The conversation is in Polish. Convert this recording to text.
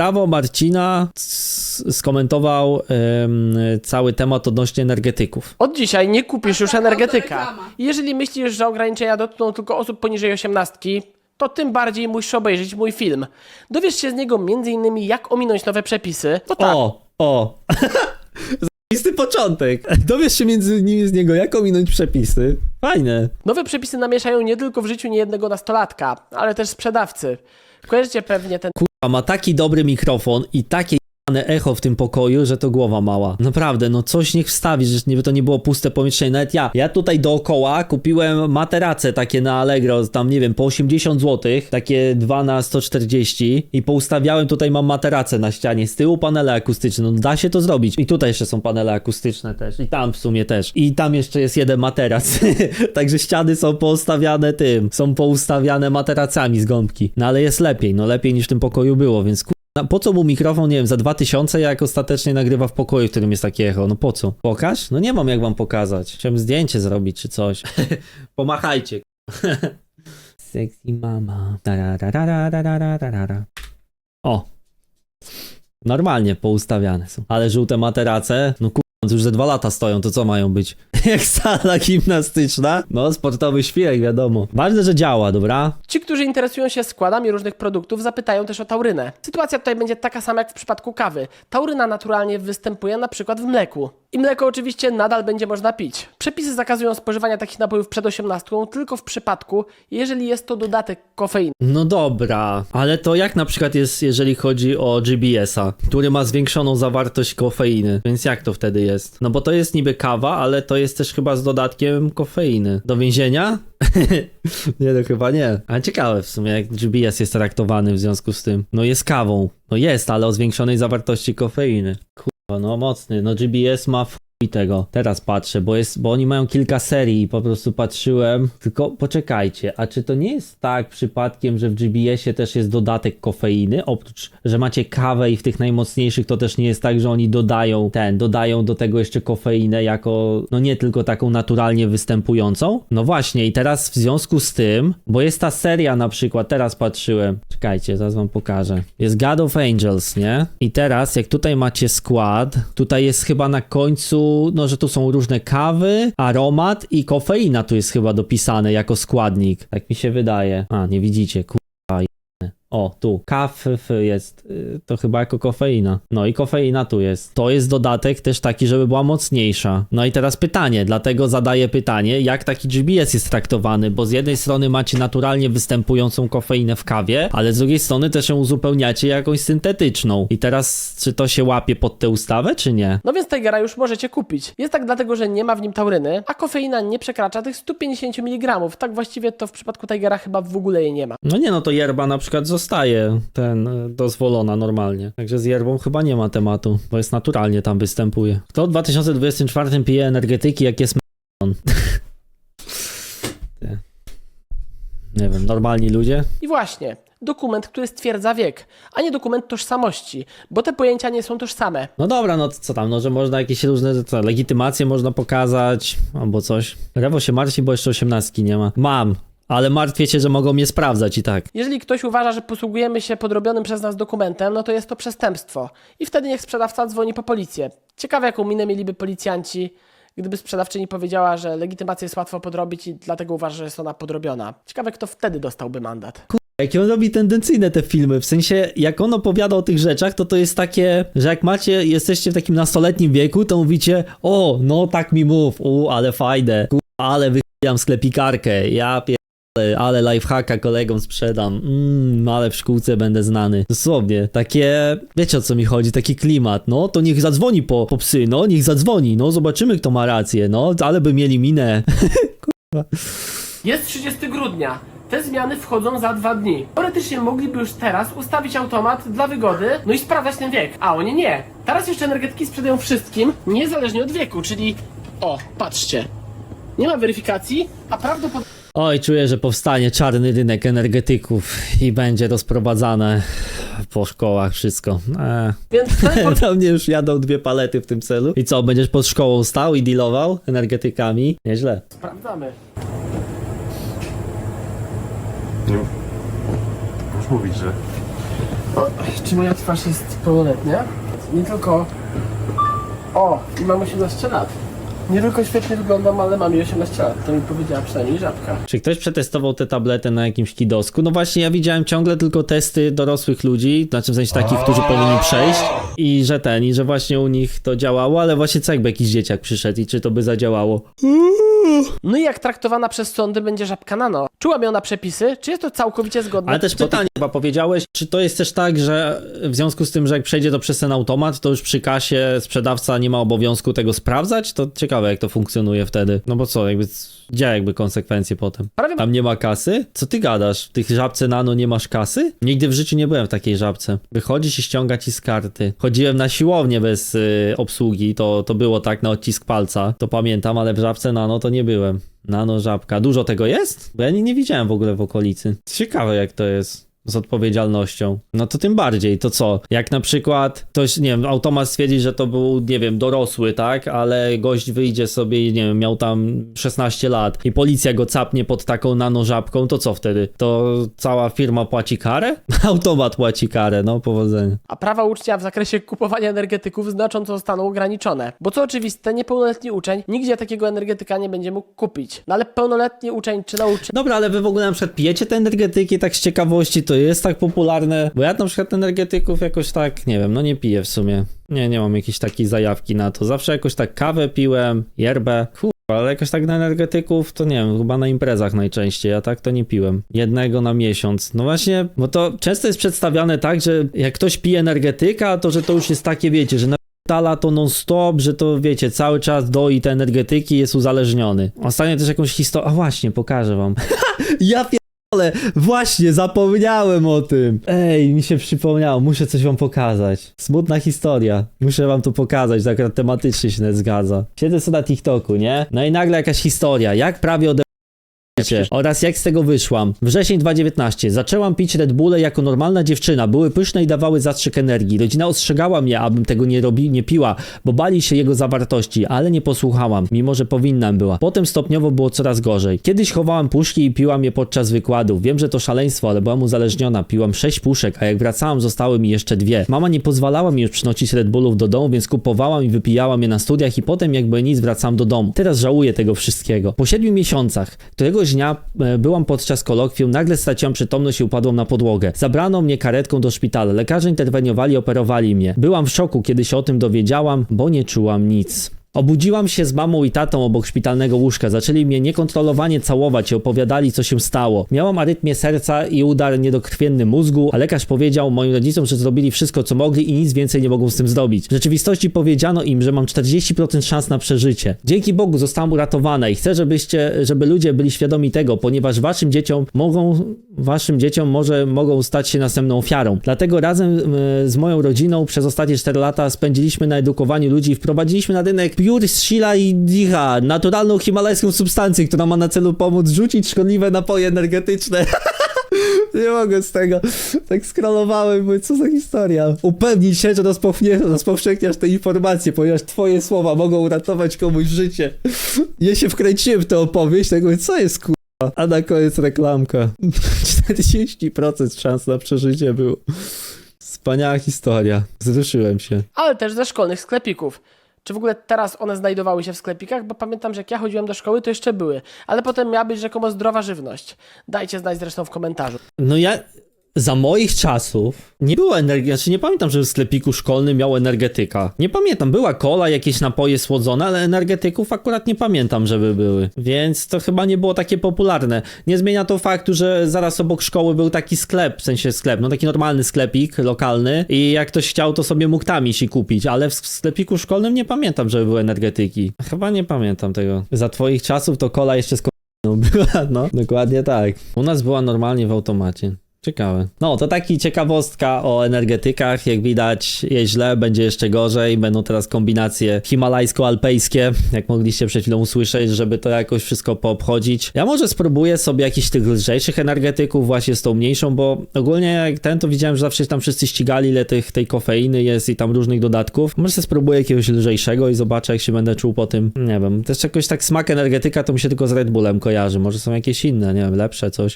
Prawo Marcina skomentował cały temat odnośnie energetyków. Od dzisiaj nie kupisz już energetyka. autoreklama. Jeżeli myślisz, że ograniczenia dotkną tylko osób poniżej 18, to tym bardziej musisz obejrzeć mój film. Dowiesz się z niego m.in. jak ominąć nowe przepisy. No tak, O, o. Zajebisty początek. Dowiesz się między innymi z niego, jak ominąć przepisy. Fajne. nowe przepisy namieszają nie tylko w życiu niejednego nastolatka, ale też sprzedawcy. Kojarzycie pewnie ten A ma taki dobry mikrofon i takie echo w tym pokoju, że to głowa mała. Naprawdę, no coś niech wstawi, że nie- to nie było puste pomieszczenie. Nawet ja, ja tutaj dookoła kupiłem materace takie na Allegro, tam nie wiem, po 80 zł, takie 2 na 140 i poustawiałem, tutaj mam materace na ścianie, z tyłu panele akustyczne, no da się to zrobić. I tutaj jeszcze są panele akustyczne też, i tam w sumie też. I tam jeszcze jest jeden materac. Także ściany są poustawiane tym, są poustawiane materacami z gąbki. No ale jest lepiej, no lepiej niż w tym pokoju było, więc. Na- Po co mu mikrofon, nie wiem, za 2000 jak ostatecznie nagrywa w pokoju, w którym jest takie echo? No po co? Pokaż? No nie mam jak wam pokazać. Chciałem zdjęcie zrobić czy coś. Pomachajcie. Sexy mama. Tarararararararara. O. Normalnie poustawiane są. Ale żółte materace, no ku... już ze dwa lata stoją, to co mają być? Jak sala gimnastyczna? No, sportowy świerek, wiadomo. Ważne, że działa, dobra? Ci, którzy interesują się składami różnych produktów, zapytają też o taurynę. Sytuacja tutaj będzie taka sama jak w przypadku kawy. Tauryna naturalnie występuje na przykład w mleku. I mleko oczywiście nadal będzie można pić. Przepisy zakazują spożywania takich napojów przed 18 tylko w przypadku, jeżeli jest to dodatek kofeiny. No dobra, ale to jak na przykład jest, jeżeli chodzi o GBS-a, który ma zwiększoną zawartość kofeiny, więc jak to wtedy jest? No bo to jest niby kawa, ale to jest też chyba z dodatkiem kofeiny. Do więzienia? nie, no chyba nie. Ale ciekawe w sumie, jak GBS jest traktowany w związku z tym. No jest kawą. No jest, ale o zwiększonej zawartości kofeiny. Kurwa, no mocny. No GBS ma w i tego. Teraz patrzę, bo jest, bo oni mają kilka serii i po prostu patrzyłem. Tylko poczekajcie, a czy to nie jest tak przypadkiem, że w GBS-ie też jest dodatek kofeiny? Oprócz, że macie kawę i w tych najmocniejszych to też nie jest tak, że oni dodają ten, dodają do tego jeszcze kofeinę jako, no nie tylko taką naturalnie występującą? No właśnie i teraz w związku z tym, bo jest ta seria na przykład, teraz patrzyłem, czekajcie, zaraz wam pokażę. Jest God of Angels, nie? I teraz jak tutaj macie skład, tutaj jest chyba na końcu, no że tu są różne kawy, aromat i kofeina tu jest chyba dopisane jako składnik. Tak mi się wydaje. A, nie widzicie, kurwa. O, tu, kaw jest, y, to chyba jako kofeina. No i kofeina tu jest. To jest dodatek też taki, żeby była mocniejsza. No i teraz pytanie, dlatego zadaję pytanie, jak taki GBS jest traktowany, bo z jednej strony macie naturalnie występującą kofeinę w kawie, ale z drugiej strony też ją uzupełniacie jakąś syntetyczną. I teraz, czy to się łapie pod tę ustawę, czy nie? No więc Tigera już możecie kupić. Jest tak dlatego, że nie ma w nim tauryny, a kofeina nie przekracza tych 150 mg. Tak właściwie to w przypadku Tigera chyba w ogóle jej nie ma. No nie, no to yerba na przykład zostaje ten y, dozwolona normalnie. Także z yerbą chyba nie ma tematu, bo jest naturalnie tam występuje. Kto w 2024 pije energetyki, jak jest m***on? Nie wiem, normalni ludzie? I właśnie, dokument, który stwierdza wiek, a nie dokument tożsamości, bo te pojęcia nie są tożsame. No dobra, no co tam, no że można jakieś różne co, legitymacje można pokazać, albo coś. Rewo się martwi, bo jeszcze 18 nie ma. Mam, ale martwię się, że mogą mnie sprawdzać i tak. Jeżeli ktoś uważa, że posługujemy się podrobionym przez nas dokumentem, no to jest to przestępstwo. I wtedy niech sprzedawca dzwoni po policję. Ciekawe, jaką minę mieliby policjanci, gdyby sprzedawczyni powiedziała, że legitymację jest łatwo podrobić i dlatego uważa, że jest ona podrobiona. Ciekawe, kto wtedy dostałby mandat. Jak on robi tendencyjne te filmy, w sensie jak on opowiada o tych rzeczach, to to jest takie, że jak macie, jesteście w takim nastoletnim wieku, to mówicie, o, no tak mi mów, u, ale fajne, ku, ale wychujam sklepikarkę, ja pierdolę, ale lifehacka kolegom sprzedam, mmm, ale w szkółce będę znany. Dosłownie, takie, wiecie o co mi chodzi, taki klimat, no, to niech zadzwoni po, po psy, no, niech zadzwoni, no, zobaczymy kto ma rację, no, ale by mieli minę. Jest 30 grudnia. Te zmiany wchodzą za dwa dni. Teoretycznie mogliby już teraz ustawić automat dla wygody, no i sprawdzać ten wiek. A oni nie. Teraz jeszcze energetyki sprzedają wszystkim, niezależnie od wieku, czyli... O, patrzcie. Nie ma weryfikacji, a prawdopodobnie... Oj, czuję, że powstanie czarny rynek energetyków i będzie rozprowadzane po szkołach wszystko. Eee. Więc ten Do mnie już jadą dwie palety w tym celu. I co, będziesz pod szkołą stał i dealował energetykami? Nieźle. sprawdzamy. Nie. Możesz mówić, że. Czy moja twarz jest pełnoletnia? Nie tylko... O, i mam 18 lat. Nie tylko świetnie wyglądam, ale mam i 18 lat. To mi powiedziała przynajmniej żabka. Czy ktoś przetestował tę tabletę na jakimś kidosku? No właśnie, ja widziałem ciągle tylko testy dorosłych ludzi, znaczy w sensie takich, którzy powinni przejść i że ten, i że właśnie u nich to działało, ale właśnie co jakby jakiś dzieciak przyszedł i czy to by zadziałało? No i jak traktowana przez sądy będzie żabka nano? Czułam ją na przepisy, czy jest to całkowicie zgodne? Ale też czy pytanie chyba powiedziałeś, czy to jest też tak, że w związku z tym, że jak przejdzie to przez ten automat, to już przy kasie sprzedawca nie ma obowiązku tego sprawdzać? To ciekawe jak to funkcjonuje wtedy. No bo co, jakby gdzie jakby konsekwencje potem? Prawie Tam nie ma kasy? Co ty gadasz? W tych żabce nano nie masz kasy? Nigdy w życiu nie byłem w takiej żabce. Wychodzisz i ściąga ci z karty. Chodziłem na siłownię bez y, obsługi, to, to było tak na odcisk palca. To pamiętam, ale w żabce nano to nie byłem. Nano żabka. Dużo tego jest? Bo ja nie, nie widziałem w ogóle w okolicy. Ciekawe jak to jest. Z odpowiedzialnością. No to tym bardziej, to co? Jak na przykład ktoś, nie wiem, automat stwierdzi, że to był, nie wiem, dorosły, tak? Ale gość wyjdzie sobie i nie wiem, miał tam 16 lat i policja go capnie pod taką nanożabką, to co wtedy? To cała firma płaci karę? Automat płaci karę, no powodzenia. A prawa ucznia w zakresie kupowania energetyków znacząco zostaną ograniczone. Bo co oczywiste, niepełnoletni uczeń nigdzie takiego energetyka nie będzie mógł kupić. No ale pełnoletni uczeń czy nauczyciel Dobra, ale wy w ogóle na przykład pijecie te energetyki tak z ciekawości, to jest tak popularne? Bo ja na przykład energetyków jakoś tak, nie wiem, no nie piję w sumie. Nie, nie mam jakiejś takiej zajawki na to. Zawsze jakoś tak kawę piłem, yerbę, kurwa, ale jakoś tak na energetyków to nie wiem, chyba na imprezach najczęściej, a tak to nie piłem. Jednego na miesiąc. No właśnie, bo to często jest przedstawiane tak, że jak ktoś pije energetyka, to że to już jest takie, wiecie, że Tala to non-stop, że to wiecie, cały czas doi te energetyki jest uzależniony. Ostatnio też jakąś historię. A właśnie, pokażę wam. ja pierdolę, właśnie, zapomniałem o tym. Ej, mi się przypomniało, muszę coś wam pokazać. Smutna historia. Muszę wam to pokazać, tak tematycznie się nawet zgadza. Siedzę sobie na TikToku, nie? No i nagle jakaś historia, jak prawie ode oraz jak z tego wyszłam. Wrzesień 2019. Zaczęłam pić Red Bulle jako normalna dziewczyna. Były pyszne i dawały zastrzyk energii. Rodzina ostrzegała mnie, abym tego nie robi, nie piła, bo bali się jego zawartości, ale nie posłuchałam, mimo że powinnam była. Potem stopniowo było coraz gorzej. Kiedyś chowałam puszki i piłam je podczas wykładów. Wiem, że to szaleństwo, ale byłam uzależniona. Piłam sześć puszek, a jak wracałam, zostały mi jeszcze dwie. Mama nie pozwalała mi już przynosić Red Bullów do domu, więc kupowałam i wypijałam je na studiach i potem jakby nic wracam do domu. Teraz żałuję tego wszystkiego. Po siedmiu miesiącach, któregoś dnia e, byłam podczas kolokwium, nagle straciłam przytomność i upadłam na podłogę. Zabrano mnie karetką do szpitala. Lekarze interweniowali, operowali mnie. Byłam w szoku, kiedy się o tym dowiedziałam, bo nie czułam nic. Obudziłam się z mamą i tatą obok szpitalnego łóżka. Zaczęli mnie niekontrolowanie całować i opowiadali, co się stało. Miałam arytmię serca i udar niedokrwienny mózgu, a lekarz powiedział moim rodzicom, że zrobili wszystko, co mogli i nic więcej nie mogą z tym zrobić. W rzeczywistości powiedziano im, że mam 40% szans na przeżycie. Dzięki Bogu zostałam uratowana i chcę, żebyście, żeby ludzie byli świadomi tego, ponieważ waszym dzieciom mogą, waszym dzieciom może mogą stać się następną ofiarą. Dlatego razem e, z moją rodziną przez ostatnie 4 lata spędziliśmy na edukowaniu ludzi i wprowadziliśmy na rynek Pure Shila i Dicha, naturalną himalajską substancję, która ma na celu pomóc rzucić szkodliwe napoje energetyczne. Nie mogę z tego. Tak scrollowałem, mówię, co za historia. Upewnij się, że rozpowszechniasz te informacje, ponieważ twoje słowa mogą uratować komuś życie. Ja się wkręciłem w tę opowieść, tak mówię, co jest kurwa? A na koniec reklamka. 40% szans na przeżycie było. Wspaniała historia. Wzruszyłem się. ale też ze szkolnych sklepików. Czy w ogóle teraz one znajdowały się w sklepikach? Bo pamiętam, że jak ja chodziłem do szkoły, to jeszcze były. Ale potem miała być rzekomo zdrowa żywność. Dajcie znać zresztą w komentarzu. No ja za moich czasów nie było energii, znaczy nie pamiętam, że w sklepiku szkolnym miał energetyka. Nie pamiętam, była kola, jakieś napoje słodzone, ale energetyków akurat nie pamiętam, żeby były. Więc to chyba nie było takie popularne. Nie zmienia to faktu, że zaraz obok szkoły był taki sklep, w sensie sklep, no taki normalny sklepik lokalny i jak ktoś chciał, to sobie mógł tam iść i kupić, ale w sklepiku szkolnym nie pamiętam, żeby były energetyki. Chyba nie pamiętam tego. Za twoich czasów to kola jeszcze z była, no. Dokładnie tak. U nas była normalnie w automacie. Ciekawe. No, to taki ciekawostka o energetykach. Jak widać, jest źle, będzie jeszcze gorzej. Będą teraz kombinacje himalajsko-alpejskie, jak mogliście przed chwilą usłyszeć, żeby to jakoś wszystko poobchodzić. Ja może spróbuję sobie jakichś tych lżejszych energetyków właśnie z tą mniejszą, bo ogólnie jak ten, to widziałem, że zawsze tam wszyscy ścigali, ile tych, tej kofeiny jest i tam różnych dodatków. Może sobie spróbuję jakiegoś lżejszego i zobaczę, jak się będę czuł po tym. Nie wiem. Też jakoś tak smak energetyka to mi się tylko z Red Bullem kojarzy. Może są jakieś inne, nie wiem, lepsze coś.